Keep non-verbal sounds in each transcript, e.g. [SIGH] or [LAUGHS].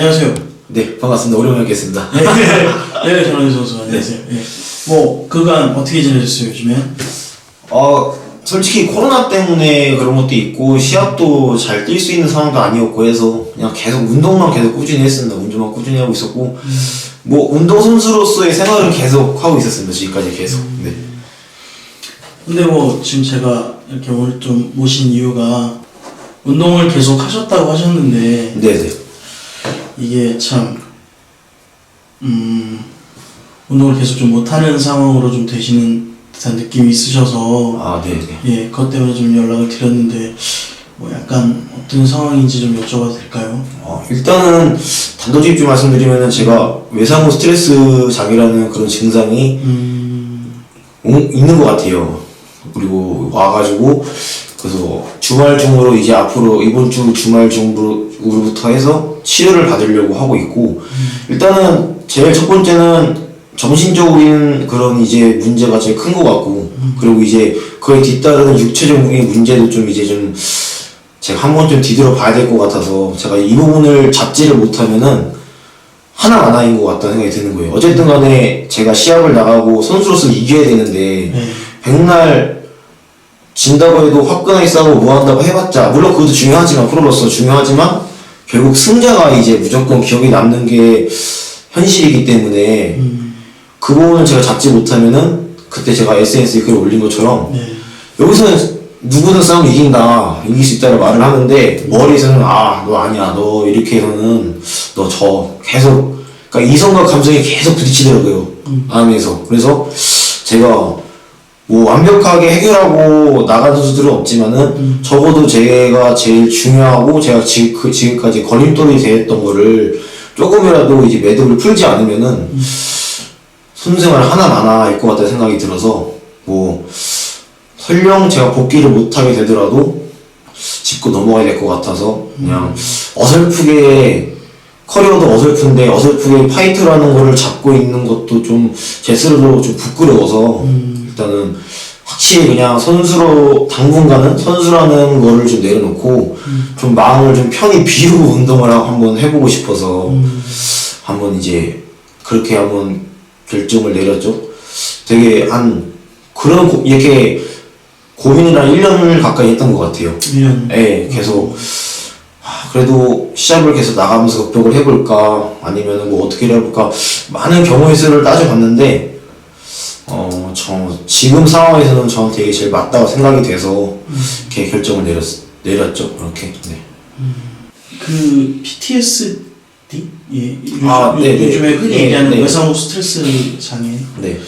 안녕하세요. 네, 반갑습니다. 오랜만에 뵙겠습니다. 네, 네, 전원희 선수 안녕하세요. 네. 뭐 그간 어떻게 지내셨어요 요즘에? 어, 솔직히 코로나 때문에 그런 것도 있고, 시합도 잘 뛸 수 있는 상황도 아니었고 해서, 그냥 계속 운동만 계속 꾸준히 했습니다. 운동만 꾸준히 하고 있었고, 뭐, 운동 선수로서의 생활은 계속 하고 있었습니다. 지금까지 계속. 네. 근데 뭐 지금 제가 이렇게 오늘 좀 모신 이유가 운동을 계속 하셨다고 하셨는데 네네. 이게 참 음, 운동을 계속 좀 못하는 상황으로 좀 되시는 듯한 느낌이 있으셔서 아, 네네. 예, 그것 때문에 좀 연락을 드렸는데 뭐 약간 어떤 상황인지 좀 여쭤봐도 될까요? 어, 일단은 단도직입 좀 말씀드리면은 제가 외상후 스트레스 장애라는 그런 증상이 음, 오- 있는 것 같아요. 그리고 와가지고 그래서 주말 중으로 이제 앞으로 이번 주 주말 중으로부터 해서 치료를 받으려고 하고 있고 일단은 제일 첫 번째는 정신적인 그런 이제 문제가 제일 큰 것 같고 그리고 이제 그에 뒤따르는 육체적인 문제도 좀 이제 좀 제가 한 번쯤 뒤돌아 봐야 될 것 같아서 제가 이 부분을 잡지를 못하면은 하나 하나인 것 같다는 생각이 드는 거예요. 어쨌든 간에 제가 시합을 나가고 선수로서 이겨야 되는데 네. 백날 진다고 해도 화끈하게 싸우고 뭐 한다고 해봤자 물론 그것도 중요하지만 프로로서 중요하지만 결국 승자가 이제 무조건 기억에 남는 게 현실이기 때문에 음, 그 부분을 제가 잡지 못하면은 그때 제가 SNS에 글을 올린 것처럼 네. 여기서는 누구든 싸우면 이긴다 이길 수 있다고 말을 하는데 머리에서는 아 너 아니야 너 이렇게 해서는 너져 계속 그러니까 이성과 감성이 계속 부딪히더라고요 마음에서. 그래서 제가 뭐 완벽하게 해결하고 나간 선수들은 없지만은 적어도 제가 제일 중요하고 제가 지, 그, 지금까지 걸림돌이 되었던 거를 조금이라도 이제 매듭을 풀지 않으면은 손생활 하나마나일 것 같다는 생각이 들어서 뭐 설령 제가 복귀를 못하게 되더라도 짚고 넘어가야 될 것 같아서 그냥 어설프게 커리어도 어설픈데 어설프게 파이터라는 거를 잡고 있는 것도 좀 제 스스로도 좀 부끄러워서 일단은 확실히 그냥 선수로 당분간은 선수라는 거를 좀 내려놓고 좀 마음을 좀 편히 비우고 운동을 하고 한번 해보고 싶어서 한번 이제 그렇게 한번 결정을 내렸죠. 되게 한 그런 고- 이렇게 고민을 한 1년을 가까이 했던 것 같아요. 1년. 예, 계속 아, 그래도 시합을 계속 나가면서 극복을 해볼까 아니면 뭐 어떻게 해볼까 많은 경우의 수를 따져봤는데 어, 저 지금 상황에서는 저한테 이게 제일 맞다고 생각이 돼서 이렇게 결정을 내렸 내렸죠. 이렇게. 네. 그 PTSD? 예, 요즘, 아, 요- 네네. 요즘에 흔히 네, 얘기하는 네. 외상후 스트레스 장애. 네.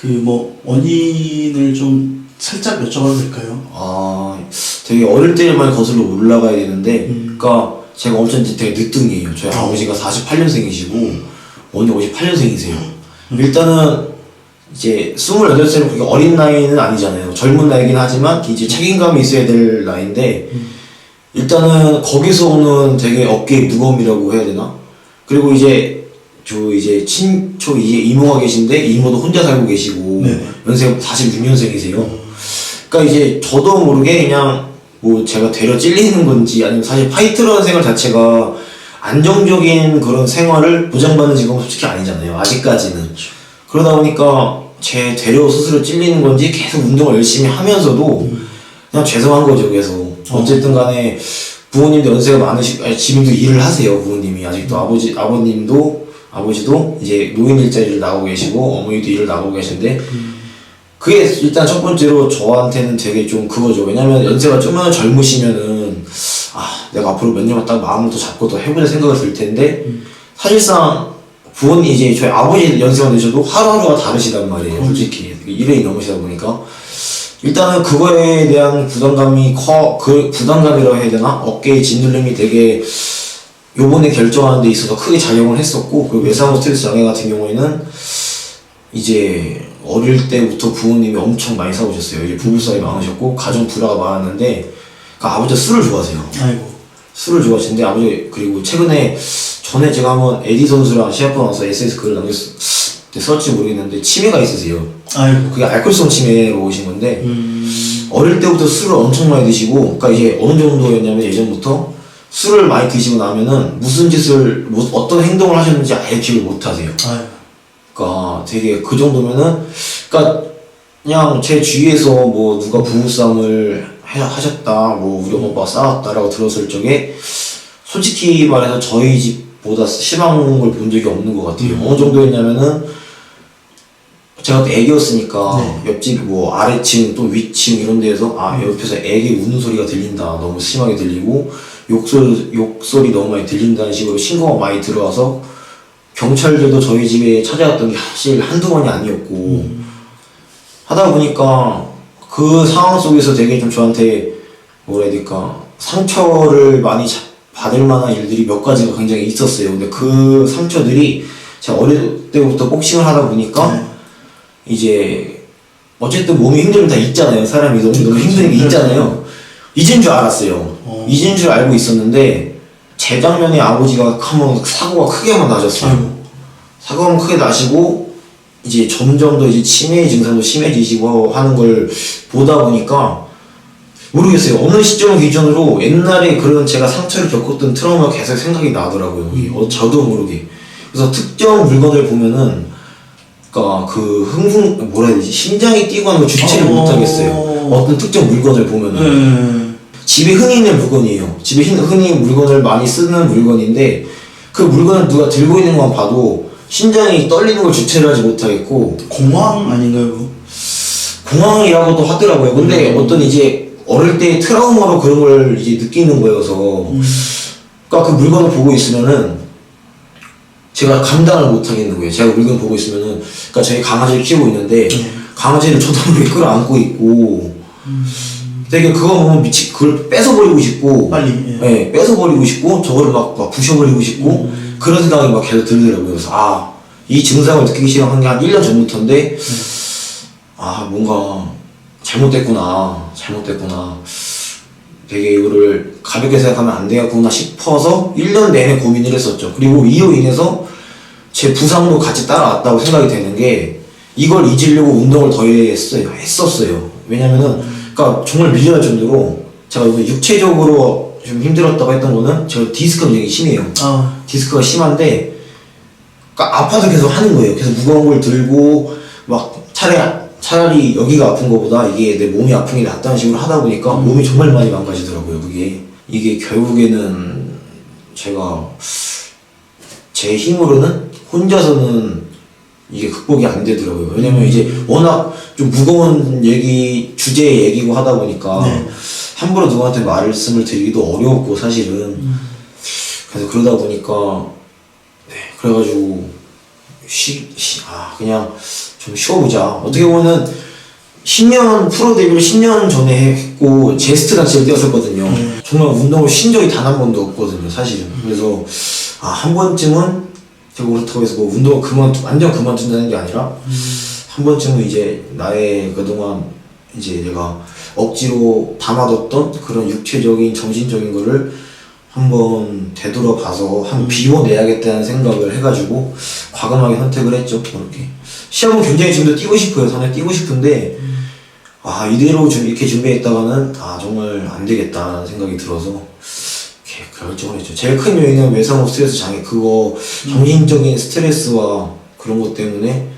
그 뭐 원인을 좀 살짝 여쭤봐도 될까요? 아, 되게 어릴 때만 거슬러 올라가야 되는데, 음. 그니까 제가 엄청 되게 늦둥이에요. 저희 아버지가 48년생이시고, 언니 58년생이세요. 일단은, 이제 28살은 그렇게 어린 나이는 아니잖아요. 젊은 나이긴 하지만, 이제 책임감이 있어야 될 나이인데, 일단은 거기서 오는 되게 어깨의 무거움이라고 해야 되나? 그리고 이제, 저 이제 친초 이제 이모가 계신데, 이모도 혼자 살고 계시고, 네네. 연세가 46년생이세요. 그러니까 이제 저도 모르게 그냥 뭐 제가 되려 찔리는 건지 아니면 사실 파이터라는 생활 자체가 안정적인 그런 생활을 보장받는 직업은 솔직히 아니잖아요. 아직까지는. 그러다 보니까 제 되려 스스로 찔리는 건지 계속 운동을 열심히 하면서도 그냥 죄송한 거죠. 계속. 어쨌든 간에 부모님도 연세가 많으시고 아니, 지금도 일을 하세요. 부모님이 아직도 아버지 아버님도 아버지도 이제 노인 일자리를 나가고 계시고 어머니도 일을 나가고 계신데 그게 일단 첫 번째로 저한테는 되게 좀 그거죠. 왜냐면 연세가 좀만 젊으시면은 아 내가 앞으로 몇 년만 딱 마음을 더 잡고 더 해보자 생각을 들 텐데 사실상 부모님 이제 저희 아버지 연세가 되셔도 하루하루가 다르시단 말이에요. 솔직히 일회이 넘으시다 보니까 일단은 그거에 대한 부담감이 커 그 부담감이라고 해야 되나 어깨에 짓눌림이 되게 요번에 결정하는 데 있어서 크게 작용을 했었고 그리고 외상후 스트레스 장애 같은 경우에는 이제 어릴 때부터 부모님이 엄청 많이 싸우셨어요. 이제 부부 싸움이 많으셨고 가정 불화가 많았는데 그 아버지가 술을 좋아하세요. 아이고. 술을 좋아하시는데 아버지 그리고 최근에 전에 제가 한번 에디 선수랑 시합하고 나서 SS 글을 남겼 썼지 모르겠는데 치매가 있으세요. 아이고. 그게 알코올성 치매로 오신 건데 음, 어릴 때부터 술을 엄청 많이 드시고 그러니까 이제 어느 정도였냐면 예전부터 술을 많이 드시고 나면은 무슨 짓을 뭐 어떤 행동을 하셨는지 아예 기억을 못 하세요. 아유. 그러니까 되게 그 정도면은 그러니까 그냥 제 주위에서 뭐 누가 부부싸움을 해- 하셨다 뭐 우리 엄마 싸웠다라고 들었을 적에 솔직히 말해서 저희 집 보다 심한 걸 본 적이 없는 것 같아요. 어느 정도였냐면은 제가 또 애기였으니까 옆집 뭐 아래층 또 위층 이런 데에서 아 옆에서 애기 우는 소리가 들린다. 너무 심하게 들리고 욕설 욕설이 너무 많이 들린다는 식으로 신고가 많이 들어와서 경찰들도 저희 집에 찾아왔던 게 사실 한두 번이 아니었고 하다 보니까 그 상황 속에서 되게 좀 저한테 뭐라 해야 될까? 상처를 많이 자- 받을 만한 일들이 몇 가지가 굉장히 있었어요 근데 그 상처들이 제가 어릴 때부터 복싱을 하다 보니까 네. 이제 어쨌든 몸이 힘들면 다 있잖아요. 사람이 너무 너무 힘든 게 그렇죠. 있잖아요. 잊은 줄 알았어요. 어. 잊은 줄 알고 있었는데 재작년에 아버지가 한번 사고가 크게 한번 나셨어요. 아이고. 사고가 크게 나시고 이제 점점 더 이제 치매 증상도 심해지시고 하는 걸 보다 보니까 모르겠어요. 어느 시점 기준으로 옛날에 그런 제가 상처를 겪었던 트라우마가 계속 생각이 나더라고요. 이게 어, 저도 모르게. 그래서 특정 물건을 보면은 그러니까 그 흥분 뭐라 해야 되지 심장이 뛰고 하는 걸 주체를 어. 못 하겠어요. 어떤 특정 물건을 보면은 네. 집에 흔히 있는 물건이에요. 집에 흔- 흔히 물건을 많이 쓰는 물건인데 그 물건을 누가 들고 있는 것만 봐도 심장이 떨리는 걸 주체를 하지 못하겠고 공황 아닌가요? 공황이라고도 하더라고요. 근데 어떤 이제 어릴 때 트라우마로 그런 걸 이제 느끼는 거여서 그러니까 그 물건을 보고 있으면은 제가 감당을 못 하겠는 거예요. 제가 물건 보고 있으면은 그러니까 저희 강아지를 키우고 있는데 네. 강아지를 저도 모르게 끌어안고 있고 되게 그거 보면 미치 그걸 뺏어 버리고 싶고 빨리, 예. 예, 뺏어 버리고 싶고 저거를 막, 막 부셔 버리고 싶고 그런 생각이 막 계속 들더라고요. 그래서 아 이 증상을 느끼기 시작한 게 한 1년 전부터인데 아 뭔가 잘못됐구나 잘못됐구나 되게 이거를 가볍게 생각하면 안 되겠구나 싶어서 1년 내내 고민을 했었죠. 그리고 이로 인해서 제 부상도 같이 따라왔다고 생각이 되는 게 이걸 잊으려고 운동을 더 했어요. 했었어요. 왜냐면은 그러니까 정말 밀려날 정도로 제가 육체적으로 좀 힘들었다고 했던 거는 제가 디스크가 굉장히 심해요. 아, 디스크가 심한데 그러니까 아파서 계속 하는 거예요. 그래서 무거운 걸 들고 막 차라리 차라리 여기가 아픈 것보다 이게 내 몸이 아픈 게 낫다는 식으로 하다 보니까 몸이 정말 많이 망가지더라고요. 그게 이게 결국에는 제가 제 힘으로는 혼자서는 이게 극복이 안 되더라고요. 왜냐면 이제 워낙 좀 무거운 얘기 주제의 얘기고 하다 보니까 네. 함부로 누구한테 말씀을 드리기도 어려웠고 사실은 그래서 그러다 보니까 네 그래가지고 쉬, 쉬, 아 그냥 좀 쉬어보자. 어떻게 보면은 10년 프로 데뷔를 10년 전에 했고 제스트 단체를 뛰었었거든요. 음. 정말 운동을 쉰 적이 단 한 번도 없거든요 사실은. 그래서 아 한 번쯤은 제가 그렇다고 해서 뭐 운동을 그만 완전 그만둔다는 게 아니라 한 번쯤은 이제 나의 그동안 이제 내가 억지로 담아뒀던 그런 육체적인 정신적인 거를 한번 되돌아봐서 한번 비워내야겠다는 생각을 해가지고 과감하게 선택을 했죠 그렇게 시합은 굉장히 지금도 뛰고 싶어요 산에 뛰고 싶은데 아 이대로 좀 이렇게 준비했다가는 아 정말 안 되겠다는 생각이 들어서 결정을 했죠 제일 큰 요인은 외상후 스트레스 장애 그거 정신적인 스트레스와 그런 것 때문에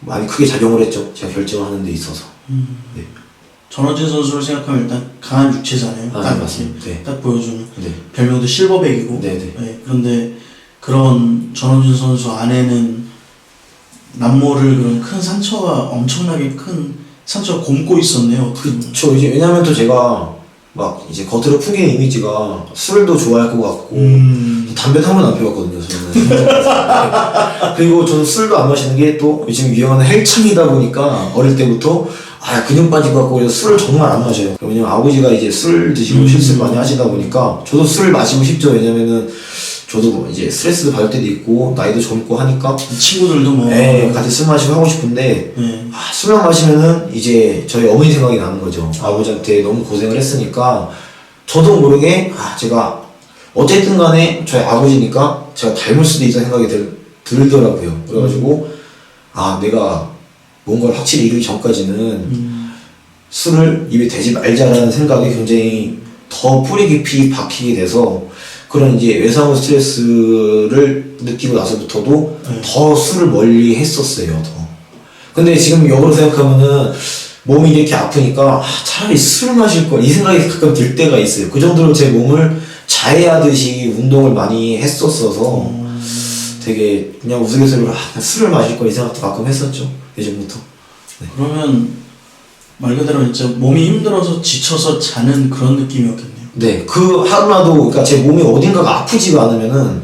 많이 크게 작용을 했죠 제가 결정을 하는 데 있어서 네, 전원진 선수를 생각하면 일단 강한 육체잖아요. 아, 딱 네, 맞습니다. 이렇게 네. 딱 보여주는 네. 별명도 실버백이고. 네, 네. 그런데 그런 전원진 선수 안에는 남모를 그런 큰 상처가 엄청나게 큰 상처가 곰고 있었네요. 저 이제 왜냐면 또 제가 막 이제 겉으로 풍기는 이미지가 술도 좋아할 것 같고 음. 담배도 한 번도 안 피웠거든요 저는 [LAUGHS] 그리고 저는 술도 안 마시는 게 또 요즘 유행하는 헬창이다 보니까 어릴 때부터 아 근육 빠질 것 같고 그래서 술을 정말 안 마셔요 왜냐면 아버지가 이제 술 드시고 음. 실수 많이 하시다 보니까 저도 술을 마시고 싶죠 왜냐면은 저도 뭐 이제 스트레스도 받을 때도 있고 나이도 젊고 하니까 친구들도 뭐. 네, 같이 술 마시고 하고 싶은데 네. 아, 술만 마시면은 이제 저희 어머니 생각이 나는 거죠. 아버지한테 너무 고생을 했으니까 저도 모르게 아 제가 어쨌든 간에 저희 아버지니까 제가 닮을 수도 있다는 생각이 들, 들더라고요. 그래가지고 아 내가 뭔가를 확실히 이루기 전까지는 음. 술을 입에 대지 말자라는 생각이 굉장히 더 뿌리 깊이 박히게 돼서 그런 이제 외상후 스트레스를 느끼고 나서부터도 네. 더 술을 멀리 했었어요, 더. 근데 지금 역으로 생각하면은 몸이 이렇게 아프니까 아, 차라리 술 마실 걸 이 생각이 가끔 들 때가 있어요. 그 정도로 제 몸을 자해하듯이 운동을 많이 했었어서 되게 그냥 우스갯소리로 아, 그냥 술을 마실 걸 이 생각도 가끔 했었죠. 예전부터. 그러면 말 그대로 진짜 몸이 힘들어서 지쳐서 자는 그런 느낌이었겠네요. 네, 그 하루라도, 그러니까 제 몸이 어딘가가 아프지가 않으면은,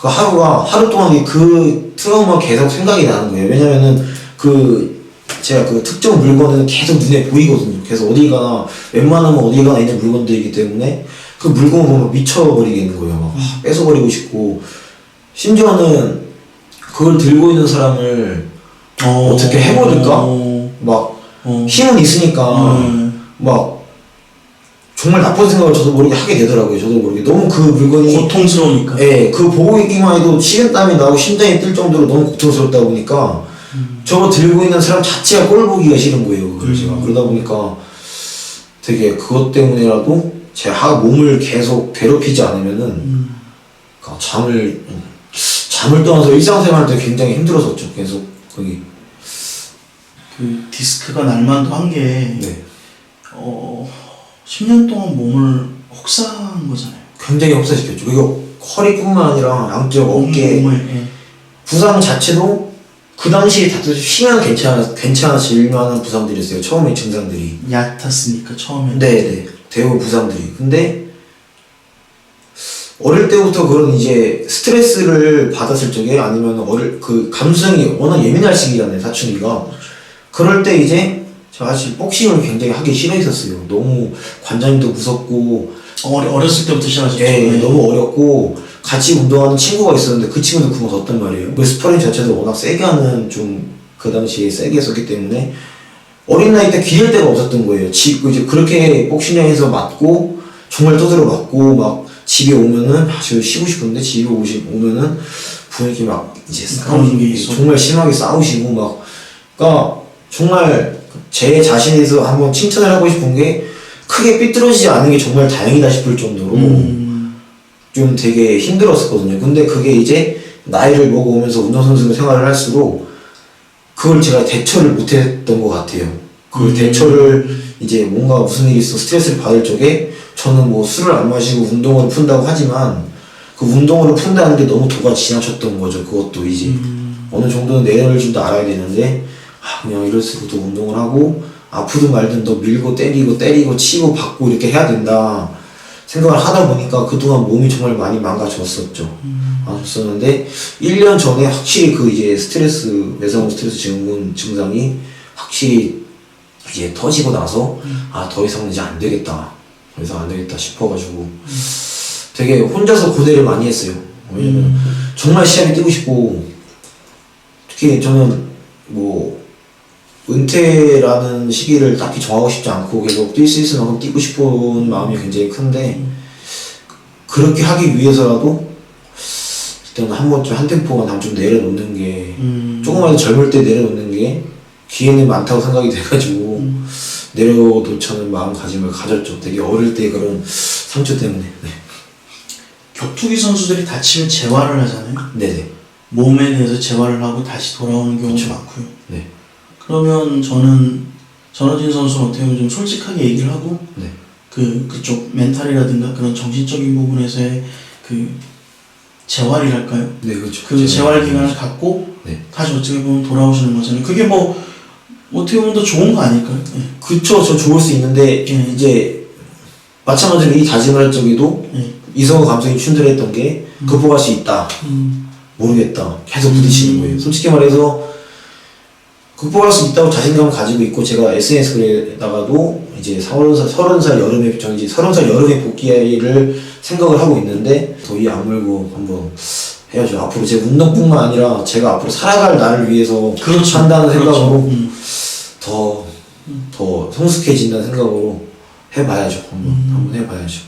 그 하루가, 하루 동안 그 트라우마 계속 생각이 나는 거예요. 왜냐면은, 그, 제가 그 특정 물건은 계속 눈에 보이거든요. 그래서 어디 가나, 웬만하면 어디 가나 있는 물건들이기 때문에, 그 물건을 보면 미쳐버리겠는 거예요. 막, 아, 뺏어버리고 싶고, 심지어는, 그걸 들고 있는 사람을 어, 어떻게 해버릴까? 어, 막, 어. 힘은 있으니까, 음. 막, 정말 나쁜 생각을 저도 모르게 하게 되더라고요. 저도 모르게. 너무 그 물건이 고통스러우니까. 예, 그 보고 있기만 해도 식은땀이 나고 심장이 뛸 정도로 너무 고통스럽다 보니까 저거 들고 있는 사람 자체가 꼴 보기가 싫은 거예요. 그걸 제가 음. 그러다 보니까 되게 그것 때문에라도 제 하 몸을 계속 괴롭히지 않으면은 음. 그러니까 잠을 잠을 떠나서 일상생활 때 굉장히 힘들었었죠. 계속 거기 그 디스크가 날만도 한게 네. 어, 10년 동안 몸을 혹사한 거잖아요. 굉장히 흡사시켰죠. 그리고 허리뿐만 아니라 양쪽 어깨 몸을 예. 부상 자체도 그 당시에 다들 쉬면 괜찮아 괜찮아질 만한 부상들이었어요. 처음에 증상들이. 얕았으니까 처음에. 네네 대우 부상들이 근데 어릴 때부터 그런 이제 스트레스를 받았을 적에 아니면 어릴 그 감수성이 워낙 예민할 시기잖아요 사춘기가 그럴 때 이제 제가 사실 복싱을 굉장히 하기 싫어했었어요 너무 관장님도 무섭고 어리, 어렸을 때부터 시작하셨죠. 예, 네. 너무 어렵고 같이 운동하는 친구가 있었는데 그 친구도 그만 뒀단 말이에요. 그 스파링 자체도 워낙 세게 하는 좀 그 당시에 세게 했었기 때문에 어린 나이 때 기댈 데가 없었던 거예요. 집 이제 그렇게 복싱장에서 맞고 정말 떠들어 맞고 막 집에 오면은 아, 저 쉬고 싶은데 집에 오시 오면은 부모님께 막 이제 있어. 정말 심하게 싸우시고 막 그러니까 정말 제 자신에서 한번 칭찬을 하고 싶은 게 크게 삐뚤어지지 않은 게 정말 다행이다 싶을 정도로 음. 좀 되게 힘들었었거든요. 근데 그게 이제 나이를 먹어오면서 운동선수 생활을 할수록 그걸 제가 대처를 못했던 것 같아요. 그 음. 대처를 이제 뭔가 무슨 일이 있어 스트레스를 받을 적에 저는 뭐 술을 안 마시고 운동을 푼다고 하지만 그 운동을 푼다는 게 너무 도가 지나쳤던 거죠. 그것도 이제 음. 어느 정도는 내려를 좀더 알아야 되는데 아 그냥 이럴수록 더 운동을 하고 아프든 말든 더 밀고 때리고 때리고 치고 받고 이렇게 해야 된다 생각을 하다 보니까 그동안 몸이 정말 많이 망가졌었죠. 망가졌었는데 1년 전에 확실히 그 이제 스트레스 외상후 스트레스 증후군 증상이 확실히 이제 터지고 나서 아더 이상은 이제 안 되겠다. 더 이상 안 되겠다 싶어가지고 되게 혼자서 고뇌를 많이 했어요. 왜냐면 정말 시합이 뛰고 싶고 특히 저는 뭐 은퇴라는 시기를 딱히 정하고 싶지 않고 계속 뛸 수 있을 만큼 뛰고 싶은 마음이 굉장히 큰데 그렇게 하기 위해서라도 일단 한 번쯤 한 템포만 좀 내려놓는 게 음. 조금만 더 젊을 때 내려놓는 게 기회는 많다고 생각이 돼가지고 내려놓자는 마음가짐을 가졌죠. 되게 어릴 때 그런 상처 때문에. 네. 격투기 선수들이 다치면 재활을 하잖아요. 네네. 몸에 대해서 재활을 하고 다시 돌아오는 경우가 그쵸. 많고요. 네. 그러면 저는 전호진 선수는 어떻게 보면 좀 솔직하게 얘기를 하고 네. 그 그쪽 멘탈이라든가 그런 정신적인 부분에서의 그 재활이랄까요? 네, 그렇죠. 그 재활 기간을 갖고 네. 다시 어떻게 보면 돌아오시는 거잖아요. 그게 뭐 어떻게 보면 더 좋은 거 아닐까요? 예. 그쵸, 저 좋을 수 있는데, 예. 이제, 마찬가지로 이 다짐을 할 적에도, 예. 이성의 감성이 충돌했던 게, 극복할 수 있다. 음. 모르겠다. 계속 부딪히는 거예요. 솔직히 말해서, 극복할 수 있다고 자신감을 가지고 있고, 제가 SNS 글에다가도, 이제, 서른 살, 서른 살 여름에, 정지, 서른 살 여름에 복귀를 생각을 하고 있는데, 더이 악물고 한번 해야죠. 앞으로 제 운동뿐만 아니라, 제가 앞으로 살아갈 나를 위해서 그렇죠. 한다는 그렇죠. 생각으로, 음. 더, 더 성숙해진다는 생각으로 해봐야죠. 한번, 한번 해봐야죠.